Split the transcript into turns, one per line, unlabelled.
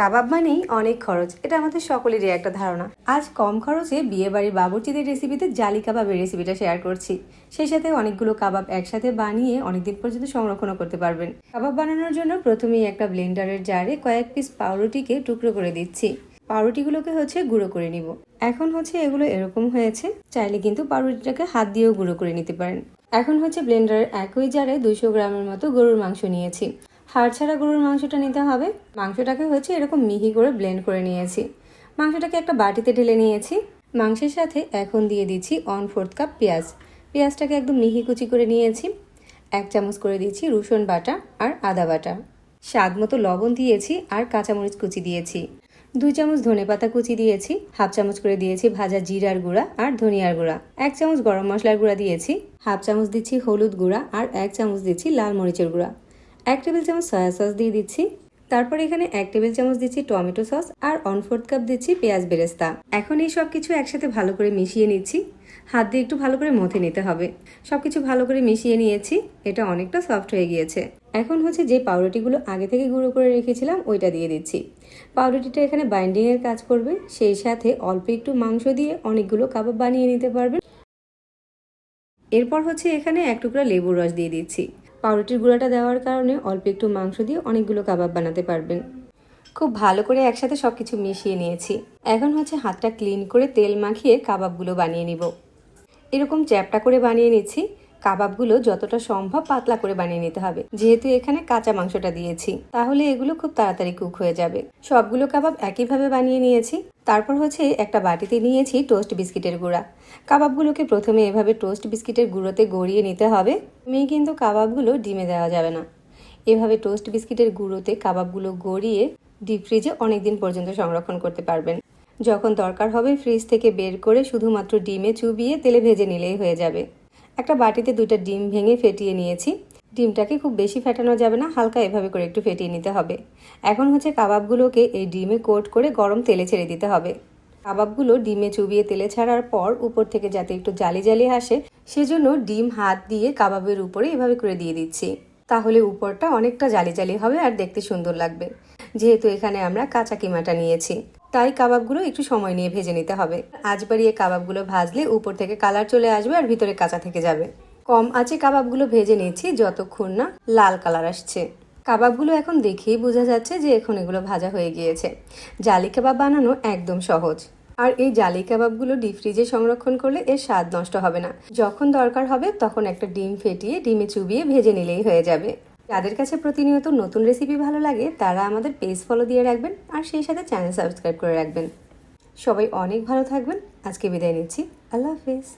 কাবাব মানেই অনেক খরচ, এটা আমাদের সকলেরই একটা ধারণা। আজ কম খরচে বিয়ে বাড়ির বাবুর্চিদের রেসিপিতে জালি কাবাবের রেসিপিটা শেয়ার করছি। সেই সাথে অনেকগুলো কাবাব একসাথে বানিয়ে অনেকদিন পর্যন্ত সংরক্ষণও করতে পারবেন। কাবাব বানানোর জন্য প্রথমেই একটা ব্লেন্ডারের জারে কয়েক পিস পাউরুটিকে টুকরো করে দিচ্ছি। পাউরুটিগুলোকে হচ্ছে গুঁড়ো করে নিব। এখন হচ্ছে এগুলো এরকম হয়েছে, চাইলে কিন্তু পাউরুটিটাকে হাত দিয়েও গুঁড়ো করে নিতে পারেন। এখন হচ্ছে ব্লেন্ডারের একই জারে দুইশো গ্রামের মতো গরুর মাংস নিয়েছি। হাড় ছাড়া গরুর মাংসটা নিতে হবে। মাংসটাকে হচ্ছে এরকম মিহি করে ব্লেন্ড করে নিয়েছি। মাংসটাকে একটা বাটিতে ঢেলে নিয়েছি। মাংসের সাথে এখন দিয়ে দিচ্ছি ওয়ান ফোর্থ কাপ পেঁয়াজ। পেঁয়াজটাকে একদম মিহি কুচি করে নিয়েছি। এক চামচ করে দিয়েছি রসুন বাটা আর আদা বাটা। স্বাদ মতো লবণ দিয়েছি আর কাঁচামরিচ কুচি দিয়েছি। দুই চামচ ধনেপাতা কুচি দিয়েছি। হাফ চামচ করে দিয়েছি ভাজা জিরার গুঁড়া আর ধনিয়ার গুঁড়া। এক চামচ গরম মশলার গুঁড়া দিয়েছি। হাফ চামচ দিচ্ছি হলুদ গুঁড়া আর এক চামচ দিচ্ছি লাল মরিচের গুঁড়া। এক টেবিল চামচ সয়া সস দিয়ে দিচ্ছি। তারপর এখানে এক টেবিল চামচ দিচ্ছি টমেটো সস আর ওয়ান ফোর্থ কাপ দিচ্ছি পেঁয়াজ বেরেস্তা। এখন এই সব কিছু একসাথে ভালো করে মিশিয়ে নিচ্ছি। হাত দিয়ে একটু ভালো করে মথে নিতে হবে। সব কিছু ভালো করে মিশিয়ে নিয়েছি। এটা অনেকটা সফট হয়ে গিয়েছে। এখন হচ্ছে যে পাউরুটিগুলো আগে থেকে গুঁড়ো করে রেখেছিলাম, ওইটা দিয়ে দিচ্ছি। পাউরুটিটা এখানে বাইন্ডিংয়ের কাজ করবে। সেই সাথে অল্প একটু মাংস দিয়ে অনেকগুলো কাবাব বানিয়ে নিতে পারবেন। এরপর হচ্ছে এখানে এক টুকরা লেবুর রস দিয়ে দিচ্ছি। পাউরুটির গুঁড়াটা দেওয়ার কারণে অল্প একটু মাংস দিয়ে অনেকগুলো কাবাব বানাতে পারবেন। খুব ভালো করে একসাথে সব কিছু মিশিয়ে নিয়েছি। এখন হচ্ছে হাতটা ক্লিন করে তেল মাখিয়ে কাবাবগুলো বানিয়ে নিব। এরকম চ্যাপটা করে বানিয়ে নিচ্ছি। কাবাবগুলো যতটা সম্ভব পাতলা করে বানিয়ে নিতে হবে। যেহেতু এখানে কাঁচা মাংসটা দিয়েছি, তাহলে এগুলো খুব তাড়াতাড়ি কুক হয়ে যাবে। সবগুলো কাবাব একইভাবে বানিয়ে নিয়েছি। তারপর হচ্ছে একটা বাটিতে নিয়েছি টোস্ট বিস্কিটের গুঁড়া। কাবাবগুলোকে প্রথমে এভাবে টোস্ট বিস্কিটের গুঁড়োতে গড়িয়ে নিতে হবে। মেয়ে কিন্তু কাবাবগুলো ডিমে দেওয়া যাবে না। এভাবে টোস্ট বিস্কিটের গুঁড়োতে কাবাবগুলো গড়িয়ে ডিপ ফ্রিজে অনেকদিন পর্যন্ত সংরক্ষণ করতে পারবেন। যখন দরকার হবে ফ্রিজ থেকে বের করে শুধুমাত্র ডিমে চুবিয়ে তেলে ভেজে নিলেই হয়ে যাবে। একটা বাটিতে দুইটা ডিম ভেঙে ফেটিয়ে নিয়েছি। ডিমটাকে খুব বেশি ফেটানো যাবে না, হালকা এভাবে করে একটু ফেটিয়ে নিতে হবে। এখন হচ্ছে কাবাবগুলোকে এই ডিমে কোট করে গরম তেলে ছেড়ে দিতে হবে। কাবাবগুলো ডিমে চুবিয়ে তেলে ছাড়ার পর উপর থেকে যাতে একটু জালি জালি আসে, সেজন্য ডিম হাত দিয়ে কাবাবের উপরে এভাবে করে দিয়ে দিচ্ছি। তাহলে উপরটা অনেকটা জালি জালি হবে আর দেখতে সুন্দর লাগবে। যেহেতু এখানে আমরা কাঁচা কিমাটা নিয়েছি, তাই কাবাবগুলো একটু সময় নিয়ে ভেজে নিতে হবে। আজ বাড়িয়ে কাবাবগুলো ভাজলে উপর থেকে কালার চলে আসবে আর ভিতরে কাঁচা থেকে যাবে। কম আছে কাবাবগুলো ভেজে নিচ্ছি যতক্ষণ না লাল কালার আসছে। কাবাবগুলো এখন দেখেই বোঝা যাচ্ছে যে এখন এগুলো ভাজা হয়ে গিয়েছে। জালি কাবাব বানানো একদম সহজ। আর এই জালি কাবাবগুলো ডিপ ফ্রিজে সংরক্ষণ করলে এর স্বাদ নষ্ট হবে না। যখন দরকার হবে, তখন একটা ডিম ফেটিয়ে, ডিমে চুবিয়ে ভেজে নিলেই হয়ে যাবে। যাদের কাছে প্রতিনিয়ত নতুন রেসিপি ভালো লাগে, তারা আমাদের পেজ ফলো দিয়ে রাখবেন আর সেই সাথে চ্যানেল সাবস্ক্রাইব করে রাখবেন। সবাই অনেক ভালো থাকবেন। আজকে বিদায় নিচ্ছি। আল্লাহ হাফিজ।